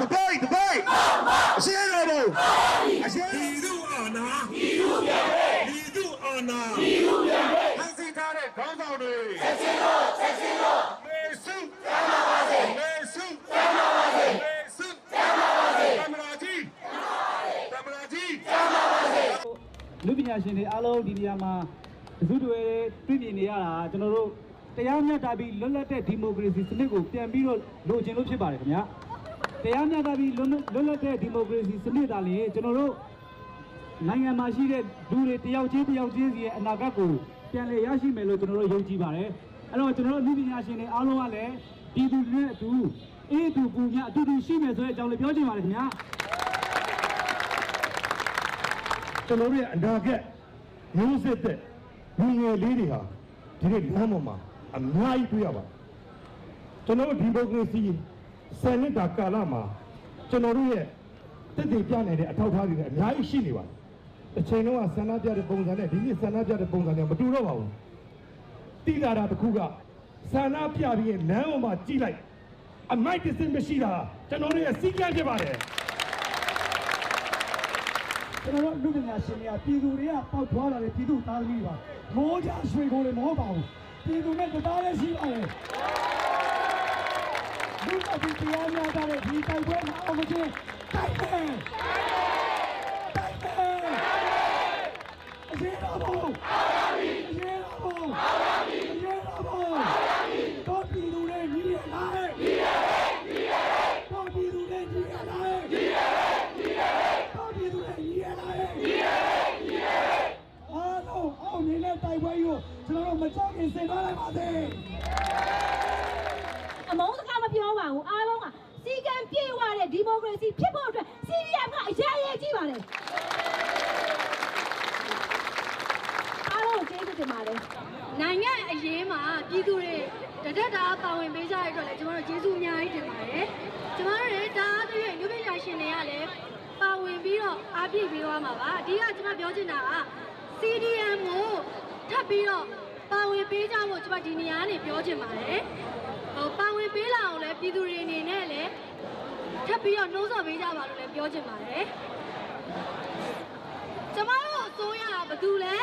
debate debate အရှင်းရဘုံအရှင်းဒီလူအာနာဒီလူပြန်ပဲဒီလူအာနာဟန်စီထားတဲ့ခေါင်းဆောင်တွေဆက်စင်းတော့ဆက်စင်းတော့မေစုကျမ်းပါပါစေမေစုကျမ်းပါပါစေမေစုကျမ်းပါပါစေသမရာကြီးကျမ်းပါပါစေသမရာကြီးလူပညာရှင်တွေအားလုံးဒီနေရာမှာတစုတွေတွေ့မြင်နေရတာကျွန်တော်တို့တရားမျှတပြီးလွတ်လပ်တဲ့ဒီမိုကရေစီစနစ်ကိုပြန်ပြီးတော့လိုချင်လို့ဖြစ်ပါတယ်ခင်ဗျာ တရားမျှတပြီးလွတ်လွတ်လပ်တဲ့ဒီမိုကရေစီစနစ်သာလျှင်ကျွန်တော်တို့နိုင်ငံမှာရှိတဲ့လူတွေတယောက်ချင်းတယောက်ချင်းစီရဲ့အနာဂတ်ကိုပြန်လည်ရရှိမယ်လို့ကျွန်တော်တို့ယုံကြည်ပါတယ်အဲ့တော့ကျွန်တော်တို့လူပညာရှင်တွေအားလုံးကလည်းဒီသူတွေနဲ့အတူအေးအတူပူညအတူတူရှိမယ်ဆိုတဲ့အကြောင်းလေးပြောချင်ပါတယ်ခင်ဗျာကျွန်တော်တို့ရဲ့အနာဂတ်မျိုးစစ်တဲ့လူငယ်လေးတွေဟာဒီနေ့လမ်းပေါ်မှာအများကြီးတွေ့ရပါတယ်ကျွန်တော်တို့ဒီမိုကရေစီ ဆယ်နှစ်တာကာလမှာကျွန်တော်တို့ရဲ့တက်တည်ပြနိုင်တဲ့အထောက်အထားတွေလည်းအများကြီးရှိနေပါတယ်တစ်ချိန်လုံးကဆန္ဒပြတဲ့ပုံစံနဲ့ဒီနေ့ဆန္ဒပြတဲ့ပုံစံနဲ့မတူတော့ပါဘူးတိလာတာတစ်ခုကဆန္ဒပြပြီးရင်လမ်းပေါ်မှာကြည့်လိုက်အမိုက်တစ်စင်းမရှိတာကျွန်တော်တို့ရဲ့စီကံဖြစ်ပါတယ်ကျွန်တော်တို့လူပညာရှင်တွေကပြည်သူတွေကပေါက်ထွားလာတဲ့ပြည်သူသားသမီးတွေပါမိုးကြရွှေကိုလည်းမဟုတ်ပါဘူးပြည်သူနဲ့တရားလည်းရှိပါတယ် လူ့အဖြစ်တရားများတဲ့ဒီတိုက်ပွဲမှာအောင်မချင်းတိုက်တယ်တိုက်တယ်အရေးတော်ဘုံအရေးတော်ဘုံအရေးတော်ဘုံတော့ပြည်သူတွေညီရလာတယ်ညီရတယ်ညီရတယ်တော့ပြည်သူတွေညီရလာတယ်ညီရတယ်ညီရတယ်တော့ပြည်သူတွေညီရလာတယ်ညီရတယ်ညီရတယ်အားလုံးအောင်နေတဲ့တိုက်ပွဲကိုကျွန်တော်တို့မကြောက်ခင်ဆင်သွားလိုက်ပါစေအမုန်းစကားမ ပြောပါဘူးအားလုံးကစီကံပြေဝတဲ့ဒီမိုကရေစီဖြစ်ဖို့အတွက် CDM ကအရေးအရေးကြီးပါတယ်အားလုံးကိုကျေးဇူးတင်ပါတယ်နိုင်ငံအရေးမှာပြည်သူတွေတဒက်တာပါဝင်ပေးကြရတဲ့အတွက်လည်းကျွန်တော်တို့ကျေးဇူးအများကြီးတင်ပါတယ်။ကျွန်တော်တို့လည်းဒါအပြင်လူပညာရှင်တွေကလည်းပါဝင်ပြီးတော့အားပြည့်ပေးသွားမှာပါ။အဓိကကျွန်မပြောချင်တာက CDM ကိုထပ်ပြီးတော့ ပါဝင်ပေးကြဖို့ကျွန်မဒီနေရာကနေပြောချင်ပါတယ်။ဟိုပါဝင်ပေးလာအောင်လည်းပြည်သူတွေအနေနဲ့လည်းထပ်ပြီးတော့နှိုးဆော်ပေးကြပါလို့လည်းပြောချင်ပါတယ်။ကျွန်မတို့အစိုးရကဘာတူလဲ